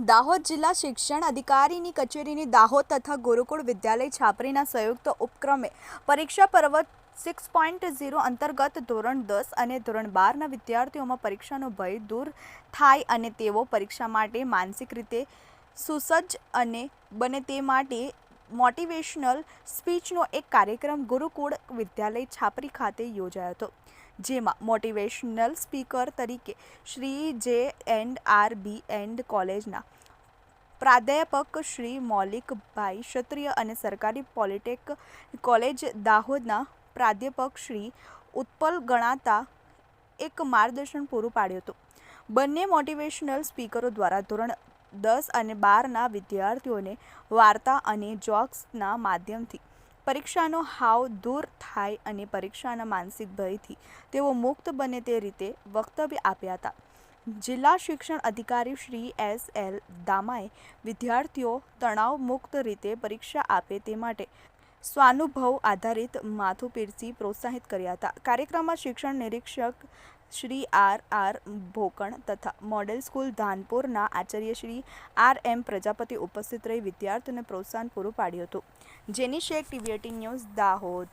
દાહોદ જિલ્લા શિક્ષણ અધિકારીની કચેરીની દાહોદ તથા ગુરુકુળ વિદ્યાલય છાપરીના સંયુક્ત ઉપક્રમે પરીક્ષા પર્વ સિક્સ પોઈન્ટ ઝીરો અંતર્ગત ધોરણ દસ અને ધોરણ બારના વિદ્યાર્થીઓમાં પરીક્ષાનો ભય દૂર થાય અને તેઓ પરીક્ષા માટે માનસિક રીતે સુસજ્જ અને બને તે માટે મોટિવેશનલ સ્પીચનો એક કાર્યક્રમ ગુરુકુળ વિદ્યાલય છાપરી ખાતે યોજાયો હતો, જેમાં મોટિવેશનલ સ્પીકર તરીકે શ્રી જે એન્ડ આર બી એન્ડ કોલેજના પ્રાધ્યાપક શ્રી મૌલિકભાઈ ક્ષત્રિય અને સરકારી પોલિટેક કોલેજ દાહોદના પ્રાધ્યાપક શ્રી ઉત્પલ ગણાતા એક માર્ગદર્શન પૂરું પાડ્યું હતું. બંને મોટિવેશનલ સ્પીકરો દ્વારા ધોરણ દસ અને બારના વિદ્યાર્થીઓને વાર્તા અને જોક્સના માધ્યમથી. પરીક્ષાનો હાવ દૂર થાય અને પરીક્ષાના માનસિક ભયથી તેઓ મુક્ત બને તે રીતે વક્તવ્ય આપ્યા હતા. જિલ્લા શિક્ષણ અધિકારી શ્રી એસ એલ દામાએ વિદ્યાર્થીઓ તણાવ મુક્ત રીતે પરીક્ષા આપે તે માટે સ્વાનુભવ આધારિત માથું પીરસી પ્રોત્સાહિત કર્યા હતા. કાર્યક્રમમાં શિક્ષણ નિરીક્ષક શ્રી આર આર ભોકણ તથા model school ધાનપુરના Acharya Shri R M Prajapati ઉપસ્થિત રહી વિદ્યાર્થીઓને પ્રોત્સાહન પૂરું પાડ્યું હતું. જેની શેખ ટીવી ન્યૂઝ દાહોદ.